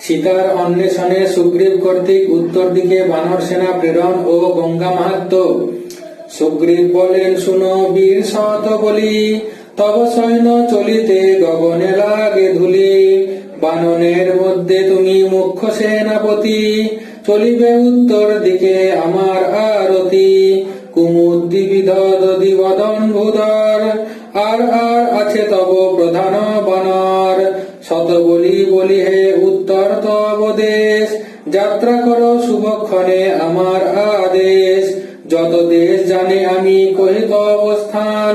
সীতার অন্বেষণে সুগ্রীব কর্তৃক উত্তর দিকে বানর সেনা প্রেরণ ও গঙ্গা মাহাত্ম। সুগ্রীব বলেন, শুনো বীর সত বলি, তব সৈন্য চলিতে গগনে লাগে ধুলি। বাননের মধ্যে তুমি মুখ্য সেনাপতি, চলিবে উত্তর দিকে আমার আরতি। কুমুদ্দিবিধ দদি বদন বলি, হে উত্তর তব দেশ যাত্রা করো শুভক্ষণে আমার আদেশ। যত দেশ জানে আমি কহিত অবস্থান,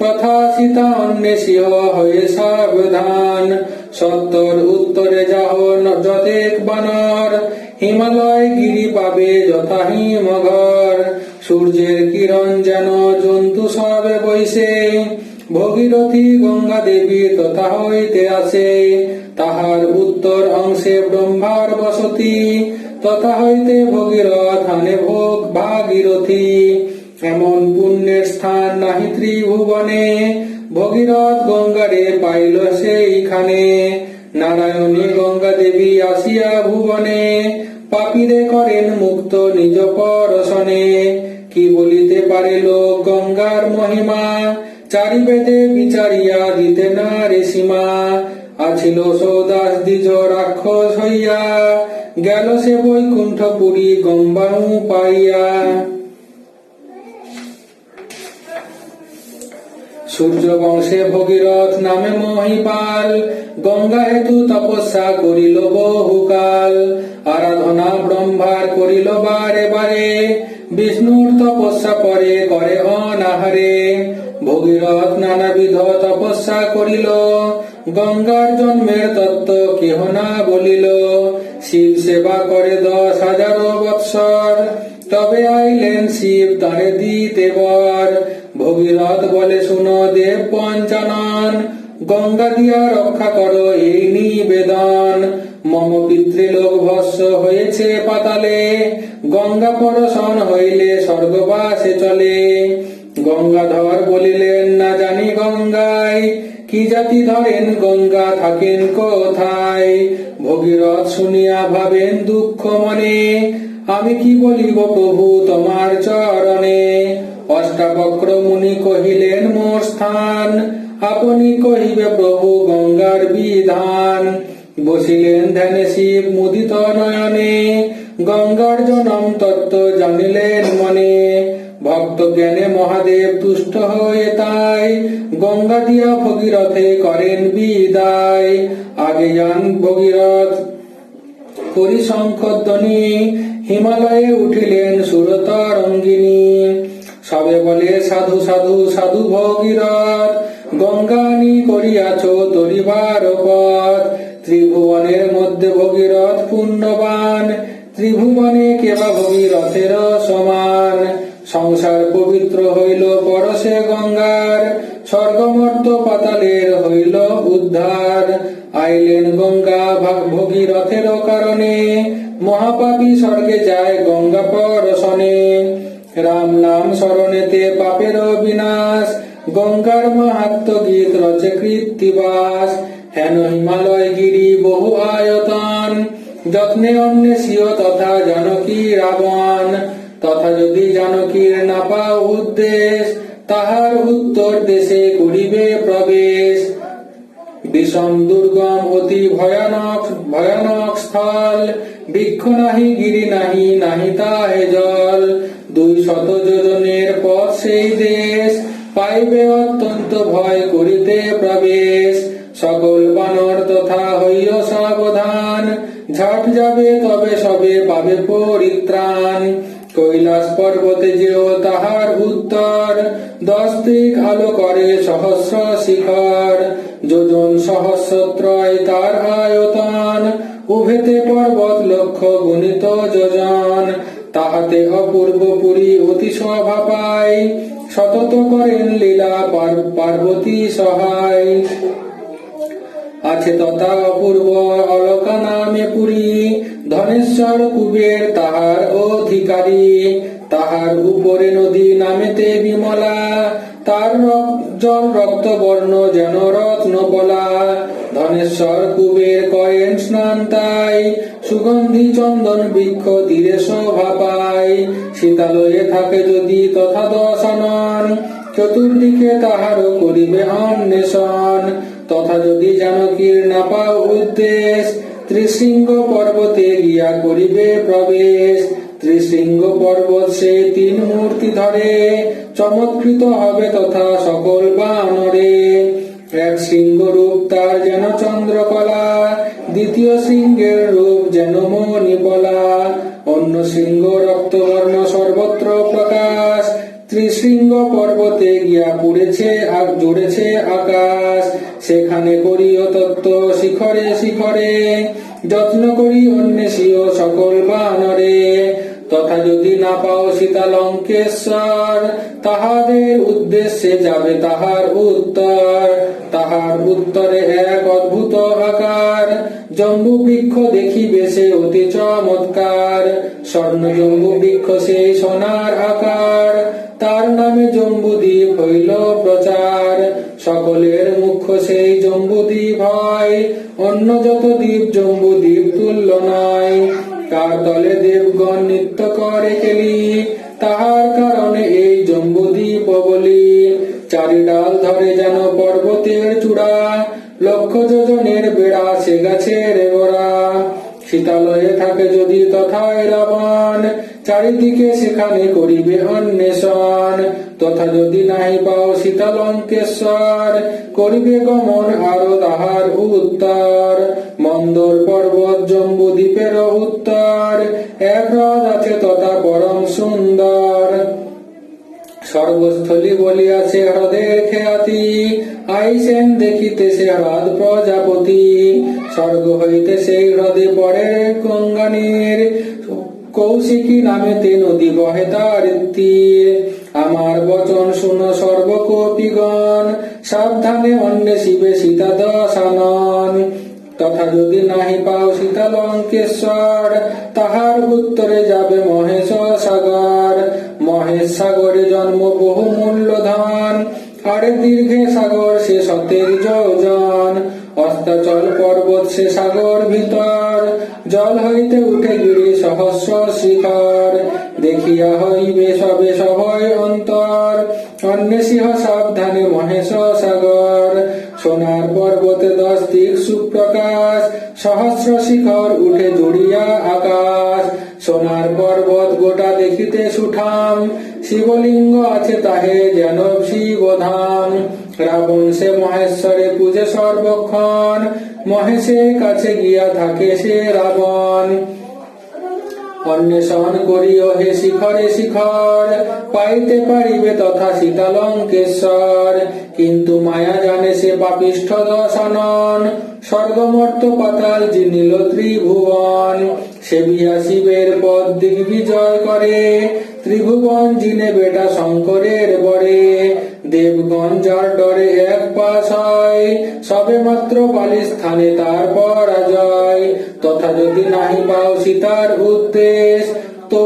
তথা সীতা অন্বেষিহ হয়ে সাবধান। সত্তর উত্তরে যাহ যতেক বানর, হিমালয় গিরি পাবে যথা হিমঘর। সূর্যের কিরণ যেন জন্তু সবে বইসে ভগীরথী গঙ্গা দেবী তথা হইতে আসে। তাহার উত্তর অংশে ব্রহ্মার বসতি, তথা হইতে ভগীরথ আনে ভোগ ভাগীরথী। এমন পুণ্যের স্থান নাহি ত্রিভুবনে, ভগীরথ গঙ্গারে পাইল সেইখানে। নারায়ণী গঙ্গা দেবী আসিয়া ভুবনে, পাপীরে করেন মুক্ত নিজ পরশনে। কি বলিতে পারে লোক গঙ্গার মহিমা চারি বেদে বিচারিয়া দিতে না রে সীমা। আছিল সৌদাস দ্বিজ রাক্ষস হইয়া, গেল সে বৈকুণ্ঠপুরী গম্বাণু পাইয়া। সূর্য বংশে ভগীরথ নামে মহিপাল, গঙ্গা হেতু তপস্যা করিল বহুকাল, আরাধনা ব্রহ্মার করিল বারে বারে, বিষ্ণুর তপস্যা পরে করে অনাহারে। ভগীরথ নানাবিধ তপস্যা করিল গঙ্গার জন্মের তত্ত্ব কেহ না বলিল। শিব সেবা করে দশ হাজার বৎসর। তবে আইলেন শিব তারে দিতে বর। ভগীরথ বলে, শুনো দেব পঞ্চানন, গঙ্গা দিয়া রক্ষা করো এই নিবেদন। মম পিতৃলোক ভস্য হয়েছে পাতালে, গঙ্গা পরশন হইলে স্বর্গবাসে চলে। গঙ্গাধর বলিলেন, না জানি গঙ্গায় কি জাতি ধরেন গঙ্গা থাকেন কোথায়? ভগীরথ শুনিয়া ভাবেন দুঃখ মনে। আমি কি বলিব প্রভু তোমার চরণে? অষ্টাবক্র মুনি কহিলেন, মোর স্থান। আপনি কহিবে প্রভু গঙ্গার বিধান। বসিলেন ধ্যানে শিব মুদিত নয়নে। গঙ্গার জনম তত্ত্ব জানিলেন মনে। ভক্ত জ্ঞানে মহাদেব তুষ্ট হয়ে তাই গঙ্গা দিয়া ভগীরথে করেন বিদায়। আগে যান ভগীরথ। করি শঙ্খধ্বনি হিমালয়ে উঠিলেন সুরতরঙ্গিনী সবে বলে, সাধু সাধু সাধু ভগীরথ গঙ্গানি করিয়াছ তরিবার পথ। ত্রিভুবনের মধ্যে ভগীরথ পুণ্যবান, ত্রিভুবনে কেবা ভগীরথের সমান। সংসার পবিত্র হইল পরশে গঙ্গার, স্বর্গমর্ত পাতালের হইল উদ্ধার। আইলেন গঙ্গা ভা- ভগীরথের কারণে, মহাপাপী স্বর্গে যায় গঙ্গা পরশনে। রাম নাম স্মরণেতে পাপের বিনাশ গঙ্গার মাহাত্ম গীত রচে কৃত্তিবাস হেন হিমালয় গিরি বহু আয়তন, যত্নে অন্বেষীয় তথা জানকী রাবণ। তথা যদি জানকীর না পাও উদ্দেশ, তাহার উত্তর দেশে করিবে প্রবেশ। বিষম দুর্গম অতি ভয়ানক ভয়ানক স্থল, বৃক্ষ নাহি, গিরি নাহি নাহি তাহে জল। দুই শত যোজনের পথ সেই দেশ, পাইবে অত্যন্ত ভয় করিতে প্রবেশ। সকল বানর তথা হইয় সাবধান, ঝাট যাবে তবে সবে পাবে পরিত্রাণ। পর্বতে যেও তাহার উত্তর। দশ দিক আলো করে সহস্র শিখর। যোজন সহস্রত্রয় তার আয়তন। উভেতে পর্বত লক্ষ গুণিত যোজন। তাহাতে অপূর্ব পুরী অতি শোভা পায়। সতত করেন লীলা পার্বতী সহায়। আছে তথা অপূর্ব অলকা নামে পুরী। ধনেশ্বর কুবের তাহার অধিকারী। তাহার উপরে নদী নামেতে বিমলা, তার জল রক্ত বর্ণ যেন রত্ন বলা ধনেশ্বর কুবের করেন স্নান তাই, সুগন্ধি চন্দন বৃক্ষ তীরে শোভা পায় শীতালয়ে থাকে যদি তথা দশানন চতুর্দিকে তাহারও করিবে অন্বেষণ। তথা যদি জানকীর না পাও উদ্দেশ, ত্রিশৃঙ্গ পর্বতে গিয়া করিবে প্রবেশ। ত্রিশৃঙ্গ পর্বত সে তিন মূর্তি ধরে, চমৎকৃত হবে তথা সকল বানরে। এক সিংহ রূপ তার যেন চন্দ্রকলা দ্বিতীয় সিংহের রূপ তাহার উত্তরে এক অদ্ভুত আকার। জম্বু বৃক্ষ দেখিবে সে অতি চমৎকার। স্বর্ণ জম্বু বৃক্ষ সেই সোনার আকার। তার নামে জম্বুদ্বীপ হইল প্রচার। সকলের মুখ্য সেই জম্বুদ্বীপ হয়। অন্য যত দ্বীপ জম্বুদ্বীপ তুল্য নয় কার তলে দেবগণ নৃত্য করে কেলি তাহার কারণে এই জম্বুদ্বীপ বলি চারি ডাল ধরে যেন যোজনের বেড়া সে গাছের গোড়া শীতালয়ে থাকে যদি তথায় রাবণ, চারিদিকে সেখানে করিবে অন্বেষণ। তথা যদি নাহি পাও শীতলঙ্কেশ্বর করিবে গমন আরও তাহার উত্তর। মন্দর পর্বত জম্বু দ্বীপের উত্তর, এক হ্রদ আছে তথা পরম সুন্দর। সর্বস্থলী বলিয়াছে হ্রদের খ্যাতি। আইসেন দেখিতে সে হ্রদ প্রজাপতি। স্বর্গ হইতে সেই হ্রদে পড়ে গঙ্গানীর। কৌশিকী নামেতে নদী বহে তার আমার বচন শুনো সর্বকপিগণ। সাবধানে অন্বেষিবে সীতা দশানন। তথা যদি নাহি পাও সীতা লঙ্কেশ্বর তাহার উত্তরে যাবে মহেশ সাগর। সাগরে জন্ম বহু মূল্য ধন আরে দীর্ঘে সাগর সে সতের যোজন। অস্তাচল পর্বত সে সাগর ভিতর। জল হইতে উঠে গিরি সহস্র শিখর। দেখিয়া হইবে সবে সভয় অন্তর। অন্বেষিহ সাবধানে মহেশ সাগর। সোনার পর্বতে দশ দিক সুপ্রকাশ। সহস্র শিখর উঠে জড়িয়া আকাশ। সোনার পর্বত দেখিতে সুঠাম, শিবলিঙ্গ আছে তাহে যেন শিবধাম। রাবণ সে মহেশ্বরে পূজে সর্বক্ষণ, মহেশের কাছে গিয়া থাকে সে রাবণ। অন্বেষণ করিও হে শিখরে শিখর, পাইতে পারিবে তথা সীতালঙ্কেশ্বর। কিন্তু মায়া জানে সে পাপিষ্ঠ দশানন, স্বর্গমর্ত পাতাল জিনিল ত্রিভুবন। সেবিয়া শিবের পদ দিগ্বিজয় করে, ত্রিভুবন জিনে বেটা শঙ্করের বরে। দেবগণ যার ডরে এক পাশ হয়, সবে মাত্র বালি স্থানে তার পরাজয়। তথা যদি নাহি পাও সীতার উদ্দেশ, তো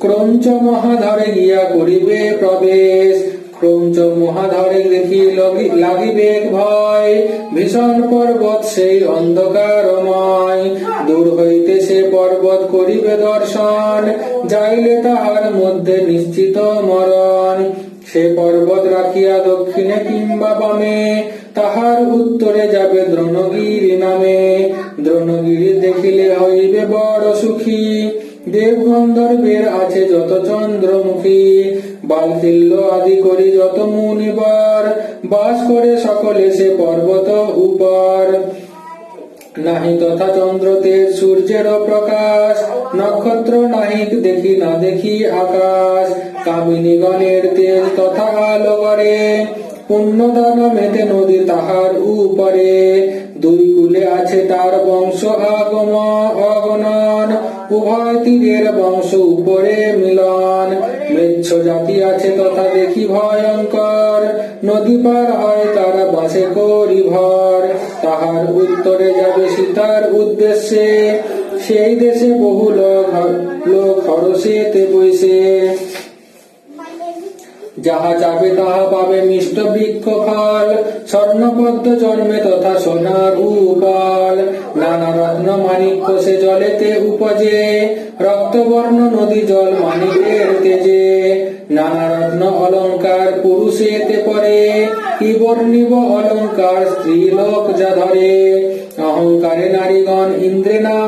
ক্রঞ্চ মহাধারে গিয়া করিবে প্রবেশ। ক্রঞ্চ মহাধরে দেখি লগি- লাগিবে ভয়। ভীষণ পর্বত সেই অন্ধকারময়। দূর হইতে সে পর্বত করিবে দর্শন। যাইলে তাহার মধ্যে নিশ্চিত মরণ। সে পর্বত রাখিয়া দক্ষিণে কিংবা বামে, তাহার উত্তরে যাবে দ্রোণগিরি নামে। দ্রোণগিরি দেখিলে হইবে বড় সুখী। দেব গন্ধর্বের আছে যত চন্দ্রমুখী। বালতিল্য আদি করি যত মুনিবর, বাস করে সকলে সে পর্বত উপর। নাহি তথা চন্দ্র তেজ সূর্যের প্রকাশ, নক্ষত্র নাহি দেখি না দেখি আকাশ। কামিনী গণের তেজ তথা আলো করে, পুণ্যদান মেতে নদী তাহার উপরে। দুই কুলে আছে তার বংশ আগম, অগণন, উভয় তীরের বংশ উপরে মিলন। জাতি আছে তথা দেখি ভয়ঙ্কর। নদী পার হয় তারা বাসে করি ভর। তাহার উত্তরে যাবে সীতার উদ্দেশ্যে। সেই দেশে বহু লোক লোক হরসেতে যাহা যাবে তাহা পাবে মিষ্ট বৃক্ষ ফল স্বর্ণপদ্ম জন্মে তথা সোনার উপল নানা রত্ন মাণিক্য সে জলেতে উপজে। রক্তবর্ণ নদী জল মানিকের তেজে। নানা রত্ন অলঙ্কার পুরুষেতে পরে। কি বর্ণিব অলঙ্কার স্ত্রীলোক যা ধরে। অহংকারে নারীগণ ইন্দ্রে না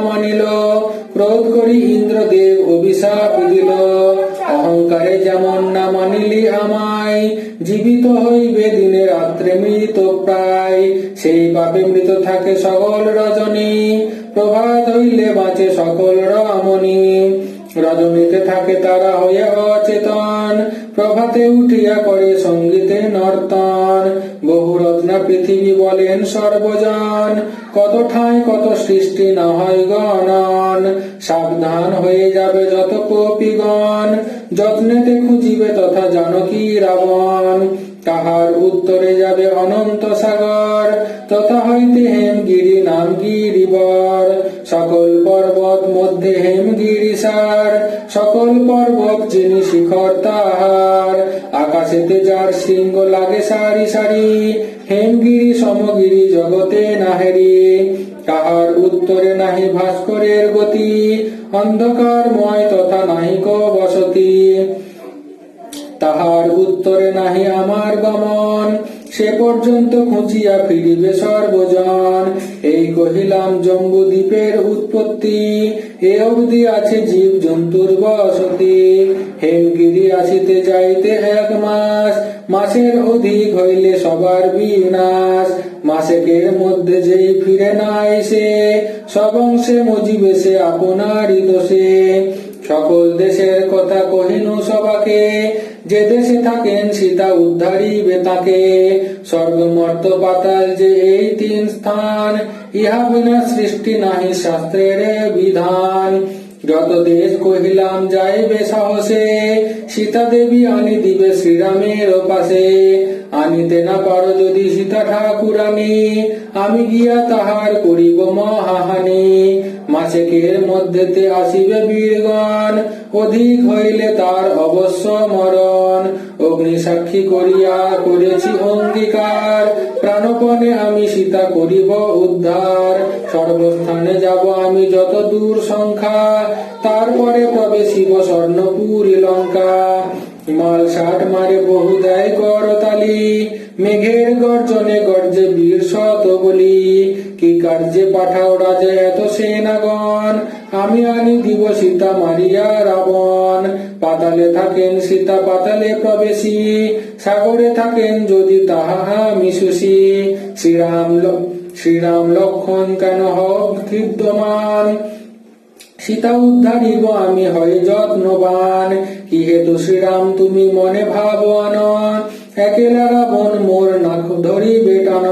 সঙ্গীতে নর্তন বহু রত্না পৃথিবী বলেন সর্বজন কত ঠাঁই কত সৃষ্টি না হয় গণন সাবধান হয়ে যাবে যত কপিগণ যত্নেতে খুঁজিবে তথা জানকী রাবণ তাহার উত্তরে যাবে অনন্ত সাগর তথা হইতে হেমগিরি নাম গিরিবর সকল পর্বত মধ্যে হেমগিরি সার সকল পর্বত যিনি শিখর তাহার, আকাশেতে যার শৃঙ্গ লাগে সারি সারি, হেমগিরি সমগিরি জগতে নাহেরি। তাহার উত্তরে নাহি ভাস্করের গতি, অন্ধকারময় তথা নাহিক বসতি। তাহার উত্তরে নাহি আমার গমন সে পর্যন্ত খুঁজিয়া ফিরিবে সর্বজন। এই কহিলাম জম্বু দ্বীপের উৎপত্তি, এ অবধি আছে জীব জন্তুর বসতি। হেমগিরি আসিতে যাইতে এক মাস, মাসের অধিক হইলে সবার বিনাশ। মাসেকের মধ্যে যেই ফিরে না সে সবংশে মজিবে সে আপনারই দোষে। সকল দেশের কথা কহিনু সবাকে যে দেশে থাকেন সীতা উদ্ধারিবে তাকে। স্বর্গ মর্ত পাতাল যে এই তিন স্থান, ইহা বিনা সৃষ্টি নাহি শাস্ত্রের বিধান। যত দেশ কহিলাম, যাইবে সাহসে সীতা দেবী আনি দিবে শ্রীরামের পাশে। আনিতে না পারো যদি সীতা ঠাকুরানী আমি গিয়া তাহার করিব মহাহানি। মাসেকের মধ্যেতে আসিবে বীরগণ, অধিক হইলে তার অবশ্য মরণ। অগ্নি সাক্ষী করিয়া করেছি অঙ্গীকার, প্রাণপণে আমি সীতা করিব উদ্ধার। সর্বস্থানে যাব আমি যত দূর সংখ্যা, তারপরে প্রবেশিব স্বর্ণপুরী লঙ্কা। মাল ষাট মারে বহু দেয় করতালি মেঘের গর্জনে গর্জে বীর শত বলি। কি কার্যে পাঠাও রাজা এত সেনাগণ? আমি আনি দিব সীতা মারিয়া রাবণ। পাতালে থাকেন সীতা, পাতালে প্রবেশী। সাগরে থাকেন যদি তাহা সুশী শ্রীরাম শ্রীরাম লক্ষণ কেন হোক কীর্তমান? সীতা উদ্ধারিব আমি হয় যত্নবান। কি হেতু শ্রীরাম, তুমি মনে ভাবন একেলা রাবণ মোর নাক ধরিবে টান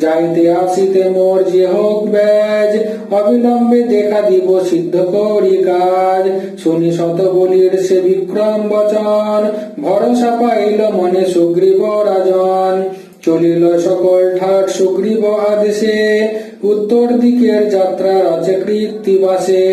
যাইতে আসিতে মোর যে হোক ব্যাজ, অবিলম্বে দেখা দিব সিদ্ধ করি কাজ। শুনি শত বলির সে বিক্রম বচন, ভরসা পাইল মনে সুগ্রীব রাজন। চলিল সকল ঠাট সুগ্রীব আদেশে উত্তর দিকের যাত্রা আছে কৃত্তিবাসে